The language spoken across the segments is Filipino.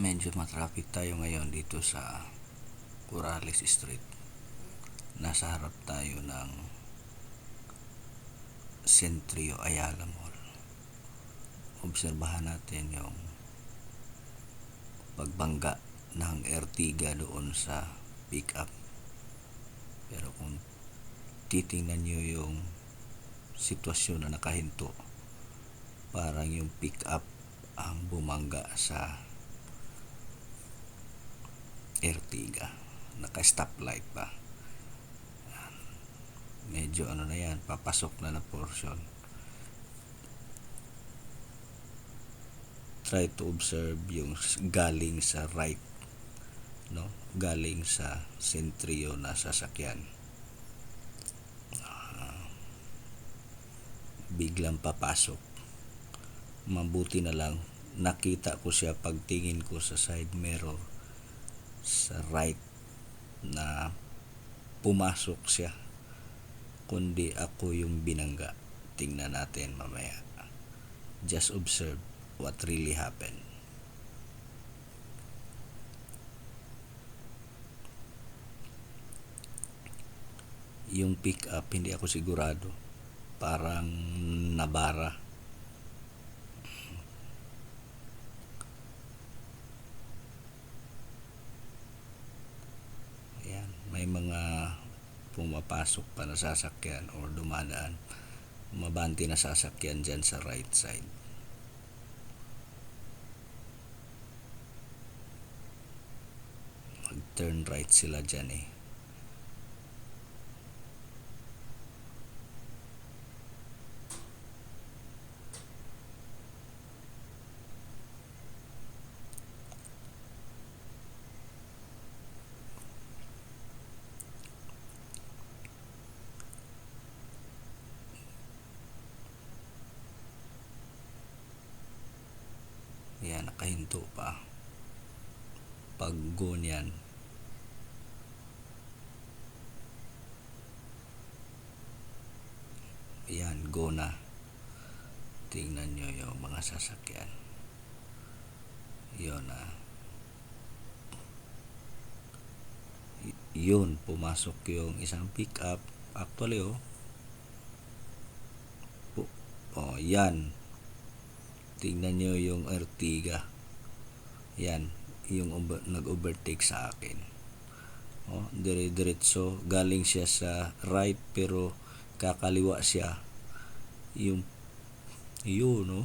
medyo matraffic tayo ngayon dito sa Corrales Street. Nasa harap tayo ng Centrio Ayala Mall. Obserbahan natin yung pagbangga ng Ertiga doon sa pick-up. Pero kung titingnan nyo yung sitwasyon na nakahinto, parang yung pick-up ang bumangga sa Ertiga. Naka-stoplight pa. Medyo ano na yan, papasok na na portion. Try to observe yung galing sa right. No? Galing sa sentrio na sasakyan. Ah, biglang papasok. Mabuti na lang nakita ko siya pagtingin ko sa side mirror sa right na pumasok siya kundi ako yung binangga. Tingnan natin mamaya. Just observe what really happened. Yung pick up hindi ako sigurado. Parang nabara mga pumapasok pa na sasakyan or dumadaan mabanti na sasakyan dyan sa right side. Mag-turn right sila dyan eh. Ayan, nakahinto pa. Pag go niyan, Ayan, go na. Tingnan nyo yung mga sasakyan. Yun ah. Y- yun, pumasok yung isang pick-up. Actually, oh. Pu- oh, yan. Tingnan nyo yung Ertiga. Yan, yung over- nag-overtake sa akin. Oh, dire-diretso. Galing siya sa right pero kakaliwa siya. Yung yun, no?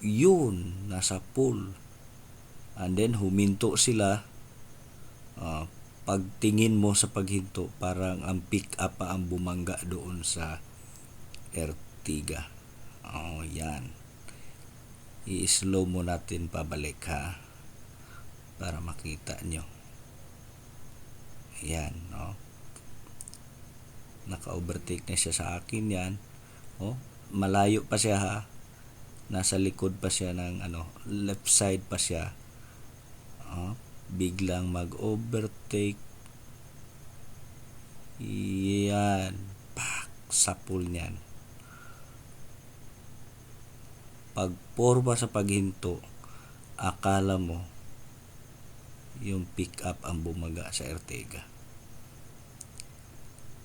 Yun, nasa pool. And then huminto sila. Ah, pagtingin mo sa paghinto, parang ang pick up pa ang bumangga doon sa Ertiga. Oh, yan. I-slow mo natin pabalik ha. Para makita nyo. Yan, no? Naka-overtake na siya sa akin yan. Oh, malayo pa siya ha. Nasa likod pa siya ng ano, left side pa siya. Oh, biglang mag-overtake. Yan. Pak, sa pool niyan. Pag porma sa paghinto, akala mo yung pick up ang bumaga sa Ertega.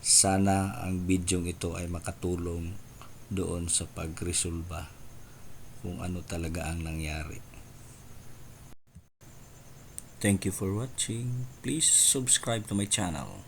Sana ang bidyong ito ay makatulong doon sa pagresolba kung ano talaga ang nangyari. Thank you for watching. Please subscribe to my channel.